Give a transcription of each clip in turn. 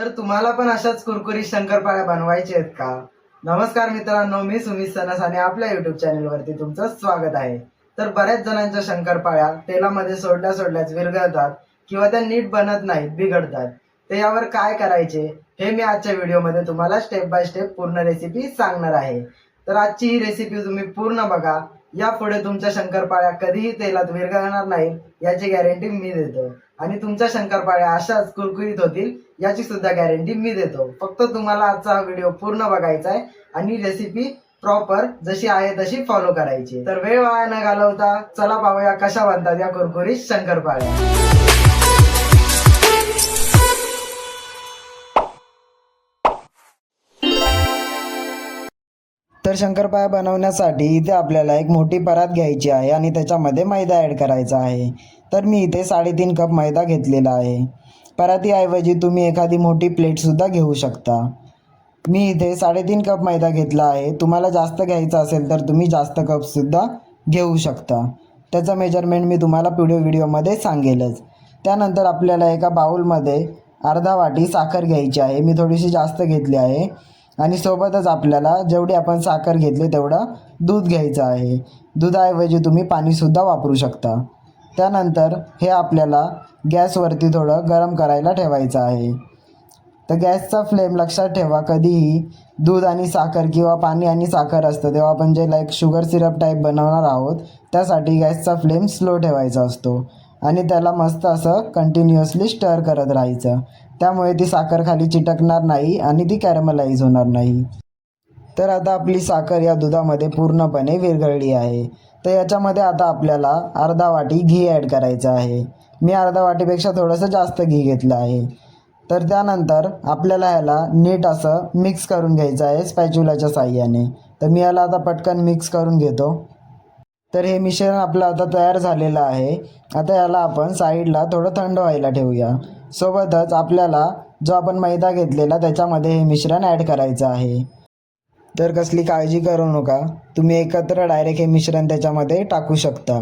तर तुम्हाला पण अशाच कुरकुरीत शंकरपाळ्या बनवायचे आहेत का? नमस्कार मित्रांनो मी सुमित सनस आणि आपल्या युट्यूब चॅनलवरती तुमचं स्वागत आहे. तर बऱ्याच जणांच्या शंकरपाळ्या तेलामध्ये सोडल्या सोडल्याच विरघळतात किंवा त्या नीट बनत नाहीत बिघडतात. तर यावर काय करायचे हे मी आजच्या व्हिडिओमध्ये तुम्हाला स्टेप बाय स्टेप पूर्ण रेसिपी सांगणार आहे. तर आजची ही रेसिपी तुम्ही पूर्ण बघा. यापुढे तुमच्या शंकरपाळ्या कधीही तेलात विरघळणार नाही याची गॅरंटी मी देतो. आणि तुमच्या शंकरपाळ्या अशाच कुरकुरीत होतील याची सुद्धा गॅरंटी मी देतो. फक्त तुम्हाला आजचा हा व्हिडिओ पूर्ण बघायचा आहे आणि रेसिपी प्रॉपर जशी आहे तशी फॉलो करायची. तर वेळ वाया न घालवता चला पाहूया कशा बनतात या कुरकुरीत शंकरपाळ्या. तर शंकरपाळ्या बनवण्यासाठी इथे आपल्याला एक मोठी परात घ्यायची आहे आणि त्याच्यामध्ये मैदा ॲड करायचा आहे. तर मी इथे साडेतीन कप मैदा घेतलेला आहे. परातीऐवजी तुम्ही एखादी मोठी प्लेटसुद्धा घेऊ शकता. मी इथे साडेतीन कप मैदा घेतला आहे. तुम्हाला जास्त घ्यायचा असेल तर तुम्ही जास्त कपसुद्धा घेऊ शकता. त्याचं मेजरमेंट मी तुम्हाला पुढे व्हिडिओमध्ये सांगेलच. त्यानंतर आपल्याला एका बाउलमध्ये अर्धा वाटी साखर घ्यायची आहे. मी थोडीशी जास्त घेतली आहे. आणि सोबतच आपल्याला जेवढी आपण साखर घेतली तेवढं दूध घ्यायचं आहे. दुधाऐवजी तुम्ही पाणीसुद्धा वापरू शकता. त्यानंतर हे आपल्याला गॅसवरती थोडं गरम करायला ठेवायचं आहे. तर गॅसचा फ्लेम लक्षात ठेवा कधीही दूध आणि साखर किंवा पाणी आणि साखर असतं तेव्हा आपण जे लाईक शुगर सिरप टाईप बनवणार आहोत त्यासाठी गॅसचा फ्लेम स्लो ठेवायचा असतो. आणि त्याला मस्त असं कंटिन्युअसली स्टर करत राहायचं. त्यामुळे ती साखर खाली चिटकणार नाही आणि ती कॅरमलाइज होणार नाही. तर आता आपली साखर या दुधामध्ये पूर्णपणे विरघळली आहे. तर याच्यामध्ये आता आपल्याला अर्धा वाटी घी ॲड करायचं आहे. मी अर्धा वाटीपेक्षा थोडंसं जास्त घी घेतलं आहे. तर त्यानंतर आपल्याला ह्याला नीट असं मिक्स करून घ्यायचं आहे स्पॅच्युलाच्या साह्याने. तर मी याला आता पटकन मिक्स करून घेतो. तर हे मिश्रण आपलं आता तयार झालेलं आहे. आता याला आपण साईडला थोडं थंड व्हायला ठेवूया. सोबतच आपल्याला जो आपण मैदा घेतलेला त्याच्यामध्ये हे मिश्रण ॲड करायचं आहे. तर कसली काळजी करू नका. तुम्ही एकत्र डायरेक्ट हे मिश्रण त्याच्यामध्ये टाकू शकता.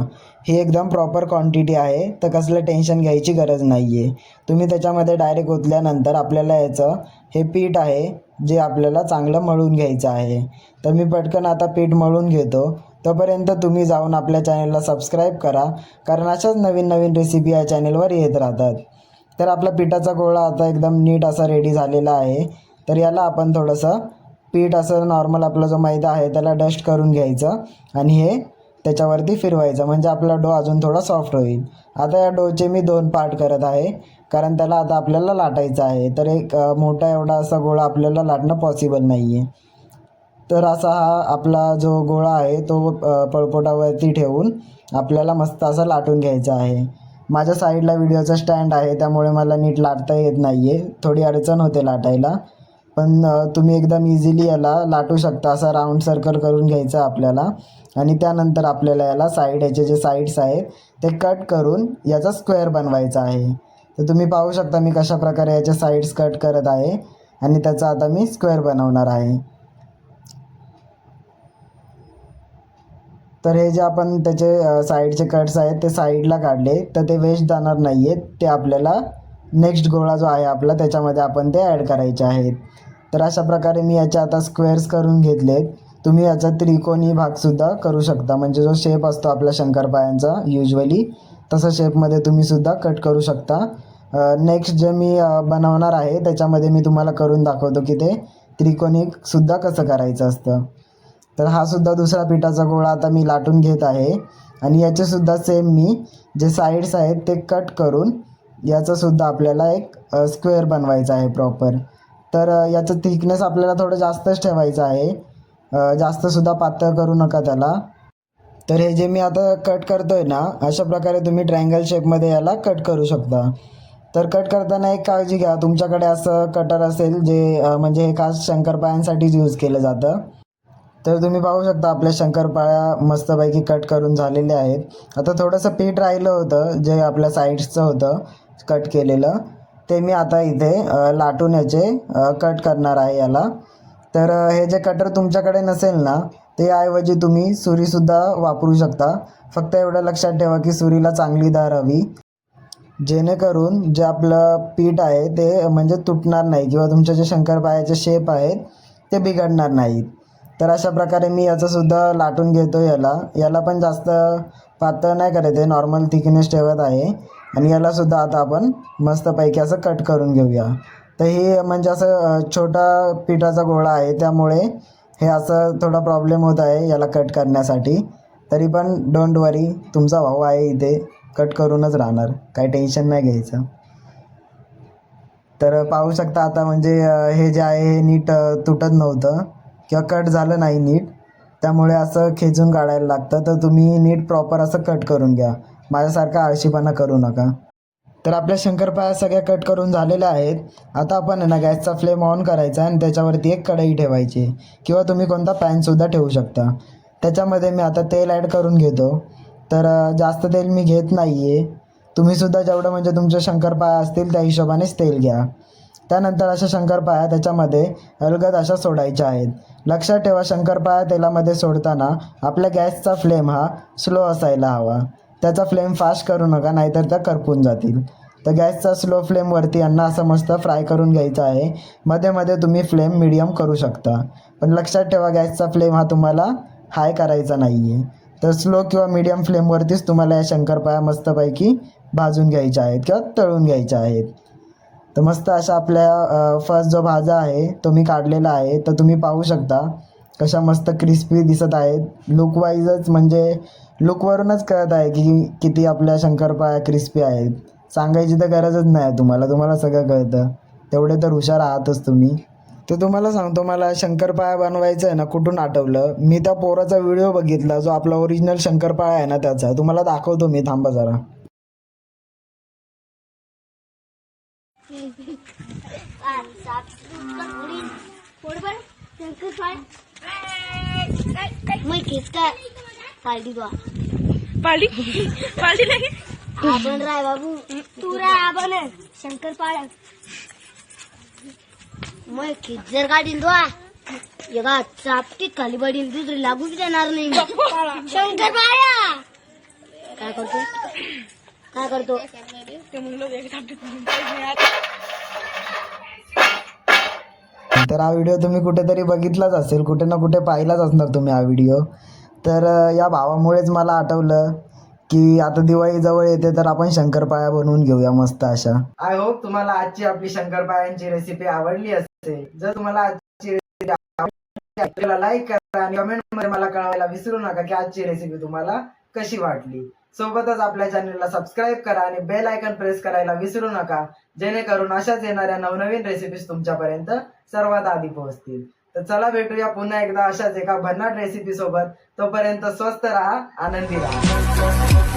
ही एकदम प्रॉपर क्वांटिटी आहे. तर कसलं टेन्शन घ्यायची गरज नाही आहे तुम्ही त्याच्यामध्ये डायरेक्ट ओतल्यानंतर आपल्याला याचं हे पीठ आहे जे आपल्याला चांगलं मळून घ्यायचं आहे. तर मी पटकन आता पीठ मळून घेतो. तोपर्यंत तुम्ही जाऊन आपल्या चॅनलला सबस्क्राईब करा कारण अशाच नवीन नवीन रेसिपी या चॅनलवर येत राहतात. तर आपला पिठाचा गोळा आता एकदम नीट असा रेडी झालेला आहे. तर याला आपण थोडंसं पीठ असं नॉर्मल आपला जो मैदा आहे त्याला डस्ट करून घ्यायचं आणि हे त्याच्यावरती फिरवायचं. म्हणजे आपला डो अजून थोडा सॉफ्ट होईल. आता या डोचे मी दोन पार्ट करत आहे कारण त्याला आता आपल्याला लाटायचं आहे. तर एक मोठा एवढा असा गोळा आपल्याला लाटणं पॉसिबल नाही आहे तर असा हा आपला जो गोळा आहे तो पळपोटावरती ठेवून आपल्याला मस्त असा लाटून घ्यायचा आहे. माझ्या साईडला व्हिडिओचा स्टँड आहे त्यामुळे मला नीट लाटता येत नाही आहे थोडी अडचण होते लाटायला. पण तुम्ही एकदम इझिली याला लाटू शकता असा राऊंड सर्कल करून घ्यायचा आपल्याला. आणि त्यानंतर आपल्याला याला साईड याचे जे साईड्स आहेत ते कट करून याचा स्क्वेअर बनवायचा आहे. तर तुम्ही पाहू शकता मी कशा प्रकारे याचे साईड्स कट करत आहे. आणि त्याचा आता मी स्क्वेअर बनवणार आहे. तर हे जे आपण त्याचे साईडचे कट्स आहेत ते साईडला काढले तर ते वेस्ट जाणार नाही आहेत ते आपल्याला नेक्स्ट गोळा जो आहे आपला त्याच्यामध्ये आपण ते ॲड करायचे आहेत. तर अशा प्रकारे मी याचे आता स्क्वेअर्स करून घेतलेत. तुम्ही याचा त्रिकोणी भागसुद्धा करू शकता. म्हणजे जो शेप असतो आपल्या शंकरपायांचा युजली तसा शेपमध्ये तुम्ही सुद्धा कट करू शकता. नेक्स्ट जे मी बनवणार आहे त्याच्यामध्ये मी तुम्हाला करून दाखवतो की ते त्रिकोणीसुद्धा कसं करायचं असतं. तर हा सुद्धा दुसरा पिठाचा गोळा आता मी लाटून घेत आहे. आणि याचेसुद्धा सेम मी जे साईड्स आहेत ते कट करून याचंसुद्धा आपल्याला एक स्क्वेअर बनवायचा आहे प्रॉपर तर याचं थिकनेस आपल्याला थोडं जास्तच ठेवायचं आहे. जास्तसुद्धा पातळ करू नका त्याला. तर हे जे मी आता कट करतो आहे ना अशा प्रकारे तुम्ही ट्रायंगल शेपमध्ये याला कट करू शकता. तर कट करताना एक काळजी घ्या. तुमच्याकडे असं कटर असेल जे म्हणजे हे खास शंकरपायांसाठीच यूज केलं जातं. तर तुम्ही पाहू शकता आपल्या शंकरपाळ्या मस्तपैकी कट करून झालेल्या आहेत. आता थोडंसं पीठ राहिलं होतं जे आपल्या साईड्सचं होतं कट केलेलं. ते मी आता इथे लाटून याचे कट करणार आहे याला. तर हे जे कटर तुमच्याकडे नसेल ना ते ऐवजी तुम्ही सुरीसुद्धा वापरू शकता. फक्त एवढं लक्षात ठेवा की सुरीला चांगली धार हवी. जेणेकरून जे आपलं पीठ आहे ते म्हणजे तुटणार नाही किंवा तुमच्या जे शंकरपाळ्याचे शेप आहेत ते बिघडणार नाहीत. तर अशा प्रकारे मी याचंसुद्धा लाटून घेतो याला. याला पण जास्त पातळ नाही करत आहे. नॉर्मल थिकनेस ठेवत आहे. आणि यालासुद्धा आता आपण मस्तपैकी असं कट करून घेऊया. तर हे म्हणजे असं छोटा पिठाचा गोळा आहे. त्यामुळे हे असं थोडा प्रॉब्लेम होत आहे याला कट करण्यासाठी. तरी पण डोंट वरी तुमचा भाऊ आहे इथे. कट करूनच राहणार. काही टेन्शन नाही घ्यायचं. तर पाहू शकता आता म्हणजे हे जे आहे हे नीट तुटत नव्हतं. किंवा कट झालं नाही नीट त्यामुळे असं खेचून काढायला लागतं. तर तुम्ही नीट प्रॉपर असं कट करून घ्या. माझ्यासारखा आळशीपणा करू नका. तर आपल्या शंकरपाया सगळ्या कट करून झालेल्या आहेत. आता आपण आहे ना गॅसचा फ्लेम ऑन करायचा आणि त्याच्यावरती एक कढई ठेवायची. किंवा तुम्ही कोणता पॅनसुद्धा ठेवू शकता. त्याच्यामध्ये मी आता तेल ॲड करून घेतो. तर जास्त तेल मी घेत नाही आहे तुम्हीसुद्धा जेवढं म्हणजे तुमचे शंकरपाया असतील त्या हिशोबानेच तेल घ्या. त्यानंतर अशा शंकरपाया त्याच्यामध्ये अलगद अशा सोडायच्या आहेत. लक्षात ठेवा शंकरपाळ्या तेलामध्ये सोडताना आपल्या गॅसचा फ्लेम हा स्लो असायला हवा. त्याचा फ्लेम फास्ट करू नका नाहीतर त्या करपून जातील. तर गॅसचा स्लो फ्लेमवरती यांना असं मस्त फ्राय करून घ्यायचं आहे. मध्ये मध्ये तुम्ही फ्लेम मिडियम करू शकता. पण लक्षात ठेवा गॅसचा फ्लेम हा तुम्हाला हाय करायचा नाही आहे तर स्लो किंवा मिडियम फ्लेमवरतीच तुम्हाला या शंकरपाळ्या मस्तपैकी भाजून घ्यायच्या आहेत किंवा तळून घ्यायच्या आहेत. तर मस्त अशा आपल्या फर्स्ट जो भाजा आहे तो मी काढलेला आहे. तर तुम्ही पाहू शकता कशा मस्त क्रिस्पी दिसत आहेत. लुकवाईजच म्हणजे लुकवरूनच कळत आहे की किती आपल्या शंकरपाळ्या क्रिस्पी आहेत. सांगायची तर गरजच नाही तुम्हाला. तुम्हाला सगळं कळतं. तेवढे तर हुशार आहातच तुम्ही. तर तुम्हाला सांगतो मला शंकरपाळ्या बनवायचं आहे ना कुठून आठवलं? मी त्या पोराचा व्हिडिओ बघितला जो आपला ओरिजिनल शंकरपाळा आहे ना त्याचा. तुम्हाला दाखवतो मी. थांबा जरा. मैं पार्टी नाही आपण राय बाबू। तू राय आपण शंकर पाड्या मैं खिच जर काढील तो एका चापटीत खाली पडील दुसरी लागू बी देणार नाही शंकर पाड्या काय करतो? काय करतो ते म्हणलं एक टाकते तर हा व्हिडिओ तुम्ही कुठेतरी बघितलाच असेल कुठे ना कुठे पाहिलाच असणार तुम्ही हा व्हिडिओ तर या भावामुळेच मला आठवलं की आता दिवाळी जवळ येते तर आपण शंकरपाळ्या बनवून घेऊया मस्त अशा. आय होप तुम्हाला आजची आपली शंकरपाळ्यांची रेसिपी आवडली असेल. जर तुम्हाला आजची रेसिपी लाईक करा आणि कमेंटमध्ये मला कळवायला विसरू नका की आजची रेसिपी तुम्हाला कशी वाटली. सोबतच आपल्या चॅनलला सबस्क्राईब करा आणि बेल आयकन प्रेस करायला विसरू नका. जेणेकरून अशाच येणाऱ्या नवनवीन रेसिपीज तुमच्यापर्यंत सर्वात आधी पोहोचतील. तर चला भेटूया पुन्हा एकदा अशाच एका भन्नाट रेसिपी सोबत. तोपर्यंत स्वस्त राहा आनंदी राहा.